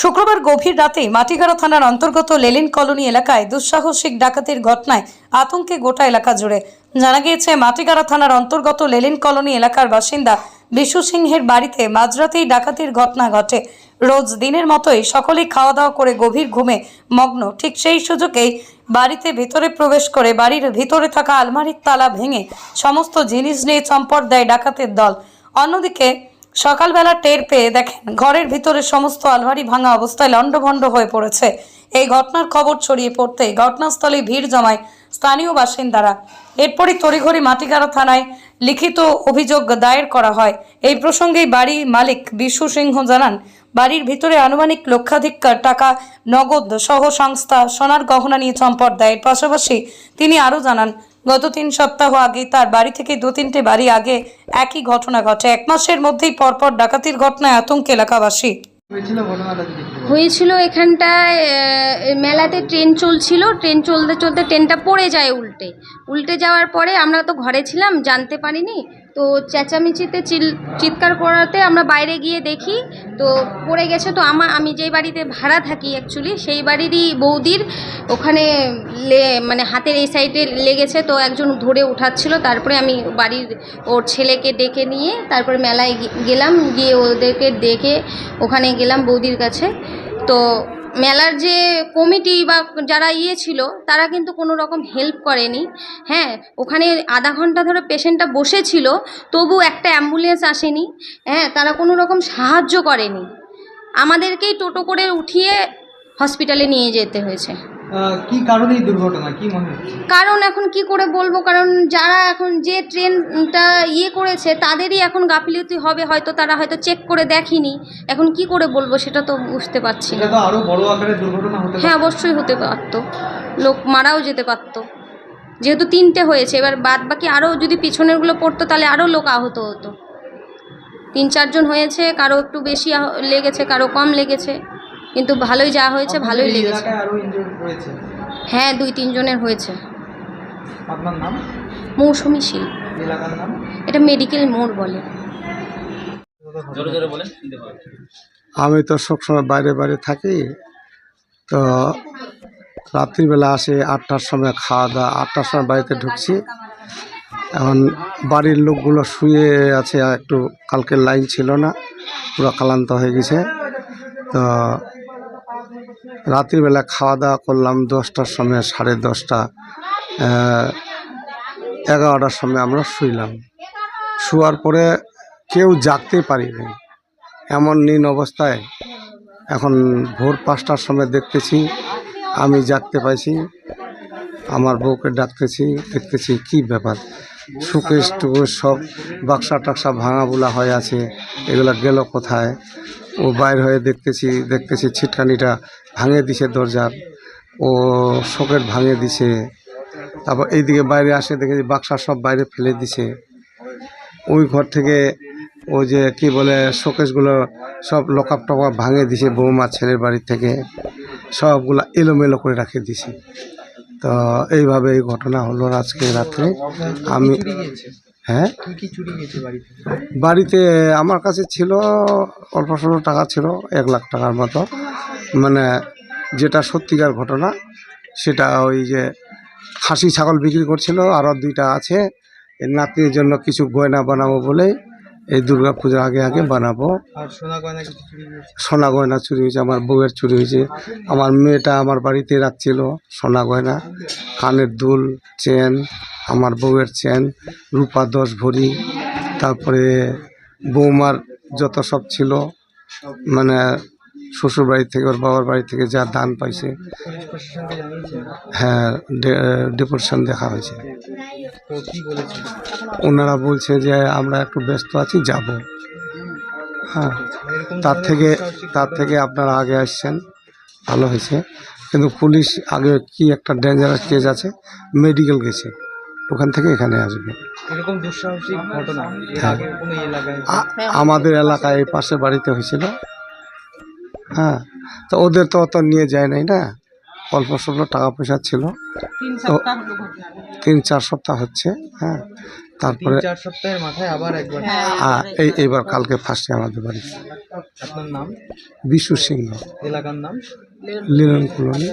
শুক্রবার গভীর রাতে মাটিগাড়া থানার অন্তর্গত লেলিন কলোনি এলাকায় দুঃসাহসিক ডাকাতির ঘটনায় আতঙ্কে গোটা এলাকা জুড়ে। জানা গিয়েছে, মাটিগাড়া থানার অন্তর্গত লেলিন কলোনি এলাকার বাসিন্দা বিশু সিংহের বাড়িতে মাঝরাতেই ডাকাতির ঘটনা ঘটে। রোজ দিনের মতোই সকলেই খাওয়া দাওয়া করে গভীর ঘুমে মগ্ন। ঠিক সেই সুযোগেই বাড়িতে ভেতরে প্রবেশ করে বাড়ির ভিতরে থাকা আলমারির তালা ভেঙে সমস্ত জিনিস নিয়ে চম্পট দেয় ডাকাতের দল। অন্যদিকে সকালবেলা টের পেয়ে দেখেন ঘরের ভিতরে সমস্ত আলমারি ভাঙা অবস্থায় লণ্ডভণ্ড হয়ে পড়েছে। এই ঘটনার খবর ছড়িয়ে পড়তে ঘটনাস্থলে ভিড় জমায় স্থানীয় বাসিন্দারা। এরপরই তড়িঘড়ি মাটিগাড়া থানায় লিখিত অভিযোগ দায়ের করা হয়। এই প্রসঙ্গে বাড়ি মালিক বিশু সিংহ জানান, বাড়ির ভিতরে আনুমানিক লক্ষাধিক টাকা নগদ সহ সংস্থা সোনার গহনা নিয়ে চম্পট দেয়। পাশাপাশি তিনি আরও জানান গত তিন সপ্তাহ আগে তার বাড়ি থেকে দু তিনটে বাড়ি আগে একই ঘটনা ঘটে। এক মাসের মধ্যেই পরপর ডাকাতির ঘটনায় আতঙ্ক এলাকাবাসী। হয়েছিল এখানটায় মেলাতে ট্রেন চলছিল। ট্রেন চলতে চলতে ট্রেনটা পড়ে যায় উল্টে। উল্টে যাওয়ার পরে আমরা তো ঘরে ছিলাম, জানতে পারিনি। তো চেঁচামেচিতে চিল, চিৎকার করাতে আমরা বাইরে গিয়ে দেখি, তো পড়ে গেছে তো আমার আমি যেই বাড়িতে ভাড়া থাকি অ্যাকচুয়ালি সেই বাড়িরই বৌদির। ওখানে মানে হাতের এই সাইডে লেগেছে তো একজন ধরে উঠাচ্ছিল। তারপরে আমি বাড়ির ওর ছেলেকে ডেকে নিয়ে তারপরে মেলায় গেলাম। গিয়ে ওদেরকে ডেকে ওখানে গেলাম বৌদির কাছে। তো মেলার যে কমিটি বা যারা ইয়ে ছিল, তারা কিন্তু কোনো রকম হেল্প করেনি। হ্যাঁ ওখানে আধা ঘণ্টা ধরে পেশেন্টটা বসেছিল, তবু একটা অ্যাম্বুলেন্স আসেনি। হ্যাঁ তারা কোনো রকম সাহায্য করেনি। আমাদেরকেই টোটো করে উঠিয়ে হসপিটালে নিয়ে যেতে হয়েছে। কি কারণে এই দুর্ঘটনা? কি মনে হচ্ছে? কারণ এখন কি করে বলব? কারণ যারা এখন যে ট্রেনটা ইয়ে করেছে তাদেরই এখন গাফিলতি হবে হয়তো তারা হয়তো চেক করে দেখেনি। এখন কি করে বলব সেটা তো বুঝতে পারছি এটা না তো আরও বড় আকারের দুর্ঘটনা হতে হ্যাঁ অবশ্যই হতে পারত। লোক মারাও যেতে পারত। যেহেতু তিনটে হয়েছে এবার বাদ বাকি আরও যদি পিছনেরগুলো পড়তো তাহলে আরও লোক আহত হতো। তিন চারজন হয়েছে কারও একটু বেশি লেগেছে কারও কম লেগেছে। কিন্তু ভালোই যা হয়েছে ভালোই লেগেছে। হ্যাঁ দুই তিনজনের হয়েছে। আপনার নাম? মৌসুমি শীল। এটা মেডিকেল মোড় বলে। আমি তো সবসময় বাইরে বাইরে থাকি তো রাত্রিবেলা আসে আটটার সময় খাওয়া দাওয়া আটটার সময় বাড়িতে ঢুকছি। এখন বাড়ির লোকগুলো শুয়ে আছে আর একটু কালকে লাইন ছিল না পুরো ক্লান্ত হয়ে গেছে। তো রাত্রিবেলা খাওয়া দাওয়া করলাম দশটার সময়, সাড়ে দশটা এগারোটার সময় আমরা শুইলাম। শোয়ার পরে কেউ জাগতে পারিনি। এমন নীন অবস্থায় এখন ভোর পাঁচটার সময় দেখতেছি, আমি জাগতে পাইছি, আমার বউকে ডাকতেছি, দেখতেছি কি ব্যাপার। সুকেশ টুকেশ সব বাক্সা টাক্সা ভাঙা বোলা হয়ে আছে, এগুলো গেল কোথায়? ও বাইর হয়ে দেখতেছি দেখতেছি ছিটকানিটা ভাঙে দিছে দরজার ও শোকেট ভাঙে দিছে। তারপর এইদিকে বাইরে আসে দেখেছি বাক্সা সব বাইরে ফেলে দিছে। ওই ঘর থেকে ওই যে কি বলে শোকেসগুলো সব লকআপ টকআপ ভাঙে দিছে বৌমা ছেলের বাড়ি থেকে। সবগুলো এলোমেলো করে রাখে দিছে। তো এইভাবে এই ঘটনা হলো আজকে রাত্রে। আমি হ্যাঁ? কি কি চুরি হয়েছে বাড়িতে? বাড়িতে আমার কাছে ছিল অল্প স্বল্প টাকা ছিল এক লাখ টাকার মতো। মানে যেটা সত্যিকার ঘটনা সেটা ওই যে খাসি ছাগল বিক্রি করছিল আরও দুইটা আছে। নাতির জন্য কিছু গয়না বানাবো বলে এই দুর্গা পূজা আগে আগে বানাবো। সোনা গয়না চুরি সোনা গয়না চুরি হয়েছে আমার বউয়ের চুরি হয়েছে। আমার মেয়েটা আমার বাড়িতে রাখছিল সোনা গয়না কানের দুল চেন আমার বউয়ের চেন রূপা দশ ভরি তারপরে বৌমার যত সব ছিল মানে শ্বশুর বাড়ি থেকে ওর বাবার বাড়ি থেকে যা দান পাইছে হ্যাঁ ডেপুটেশন দেখা হয়েছে। ওনারা বলছে যে আমরা একটু ব্যস্ত আছি যাব। হ্যাঁ তার থেকে তার থেকে আপনারা আগে আসছেন ভালো হয়েছে। কিন্তু পুলিশ আগে কি একটা ডেঞ্জারাস কেস আছে মেডিকেল গেছে ওখান থেকে এখানে আসবে। হ্যাঁ। আ- আমাদের এলাকায় এই পাশে বাড়িতে হয়েছিল। হ্যাঁ তো ওদের তো অত নিয়ে যায় নাই না। অল্প স্বল্প টাকা পয়সা ছিল তো তিন চার সপ্তাহ হচ্ছে হ্যাঁ। তারপরে চার সপ্তাহের মাথায় আবার একবার। হ্যাঁ এই এইবার কালকে ফার্স্টে আমাদের বাড়ি। আপনার নাম? বিশু সিংহ। এলাকার নাম? লিলন কলোনি।